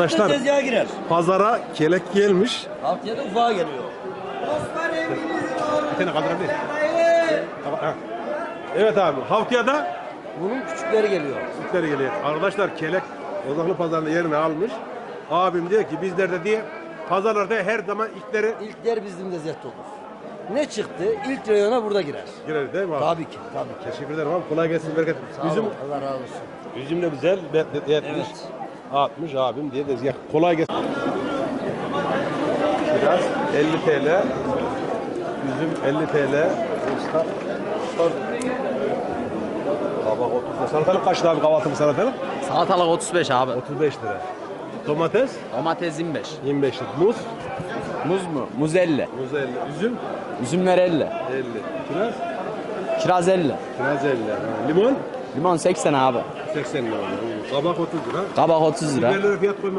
Arkadaşlar Tezgaha girer. pazara kelek gelmiş. Haftaya da ufağa geliyor. Seni kaldırabilir. Evet abi haftaya da Bunun küçükleri geliyor. Türkler geliyor. Arkadaşlar kelek Ozaklı pazarında yerini almış. Abim diyor ki bizlerde diye pazarlarda her zaman ilkleri İlkler bizim de zet olur. Ne çıktı? İlk reyona burada girer. girer değil mi abi? Tabii ki, tabii ki. Teşekkür ederim abi. Kolay gelsin bereket. Sağ Üzüm, olun, Allah razı olsun. üzüm de güzel. Bet- Yetmiş. Evet. 60 abim diye de kolay gelsin. Biraz 50 TL. Üzüm 50 TL. Usta. Kabak 30 lira. Salatalık kaç abi kahvaltılık salatalık? Salatalık 35 abi. 35 lira. Domates Domates 25. 25 lira. Muz Muz mu? Muz 50. Muz 50. Üzüm Üzümler 50. 50. Kiraz Kiraz 50. Kiraz 50. Limon Limon 80 abi. 80 lira. Kabak 30 lira. Kabak 30 lira. Biberlere fiyat koymam